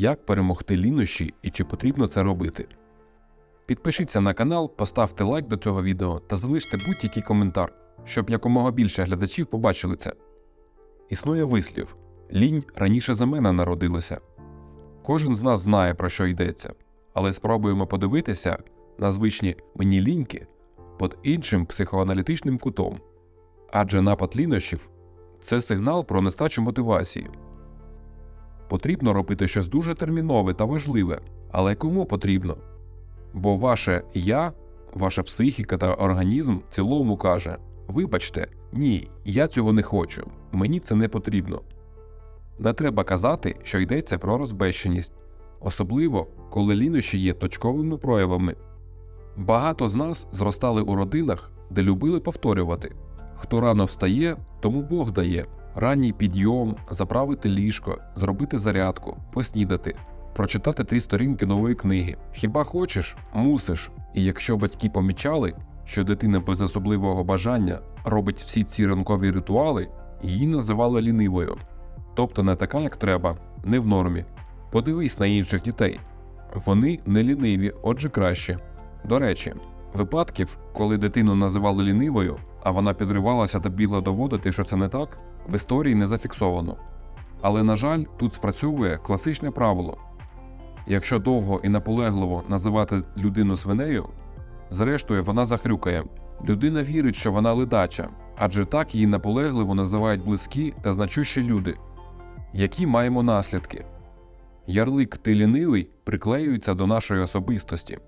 Як перемогти лінощі і чи потрібно це робити. Підпишіться на канал, поставте лайк до цього відео та залиште будь-який коментар, щоб якомога більше глядачів побачили це. Існує вислів: лінь раніше за мене народилася. Кожен з нас знає, про що йдеться, але спробуємо подивитися на звичні мені ліньки під іншим психоаналітичним кутом. Адже напад лінощів це сигнал про нестачу мотивації. Потрібно робити щось дуже термінове та важливе, але кому потрібно? Бо ваше я, ваша психіка та організм в цілому каже: Вибачте, ні, я цього не хочу, мені це не потрібно. Не треба казати, що йдеться про розбещеність, особливо коли лінощі є точковими проявами. Багато з нас зростали у родинах, де любили повторювати: хто рано встає, тому Бог дає. Ранній підйом, заправити ліжко, зробити зарядку, поснідати, прочитати три сторінки нової книги. Хіба хочеш, мусиш. І якщо батьки помічали, що дитина без особливого бажання робить всі ці ранкові ритуали, її називали лінивою. Тобто не така, як треба, не в нормі. Подивись на інших дітей. Вони не ліниві, отже краще. До речі, випадків, коли дитину називали лінивою, а вона підривалася та бігла доводити, що це не так, в історії не зафіксовано. Але, на жаль, тут спрацьовує класичне правило: якщо довго і наполегливо називати людину свинею, зрештою вона захрюкає. Людина вірить, що вона ледача, адже так її наполегливо називають близькі та значущі люди. Які маємо наслідки? Ярлик ти лінивий приклеюється до нашої особистості.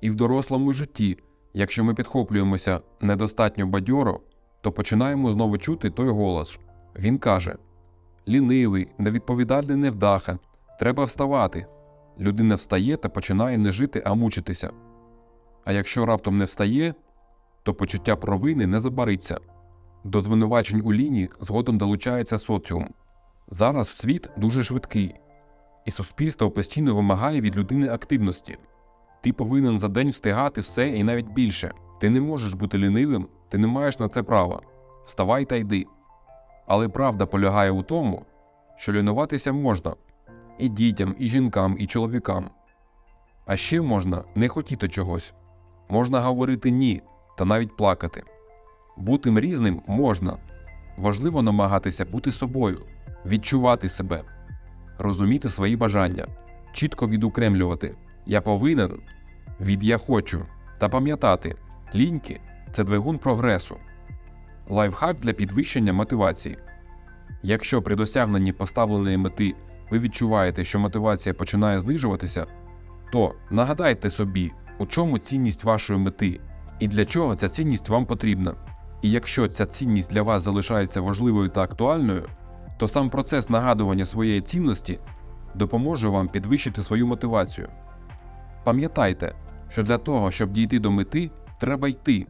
І в дорослому житті, якщо ми підхоплюємося недостатньо бадьоро, то починаємо знову чути той голос. Він каже: Лінивий, невідповідальний невдаха, треба вставати. Людина встає та починає не жити, а мучитися. А якщо раптом не встає, то почуття провини не забариться. До звинувачень у ліні згодом долучається соціум. Зараз світ дуже швидкий, і суспільство постійно вимагає від людини активності. Ти повинен за день встигати все і навіть більше. Ти не можеш бути лінивим, ти не маєш на це права. Вставай та йди. Але правда полягає у тому, що лінуватися можна і дітям, і жінкам, і чоловікам. А ще можна не хотіти чогось, можна говорити ні та навіть плакати. Бути різним можна. Важливо намагатися бути собою, відчувати себе, розуміти свої бажання, чітко відокремлювати я повинен від я хочу та пам'ятати, ліньки це двигун прогресу. Лайфхак для підвищення мотивації. Якщо при досягненні поставленої мети ви відчуваєте, що мотивація починає знижуватися, то нагадайте собі, у чому цінність вашої мети і для чого ця цінність вам потрібна. І якщо ця цінність для вас залишається важливою та актуальною, то сам процес нагадування своєї цінності допоможе вам підвищити свою мотивацію. Пам'ятайте, що для того, щоб дійти до мети, треба йти,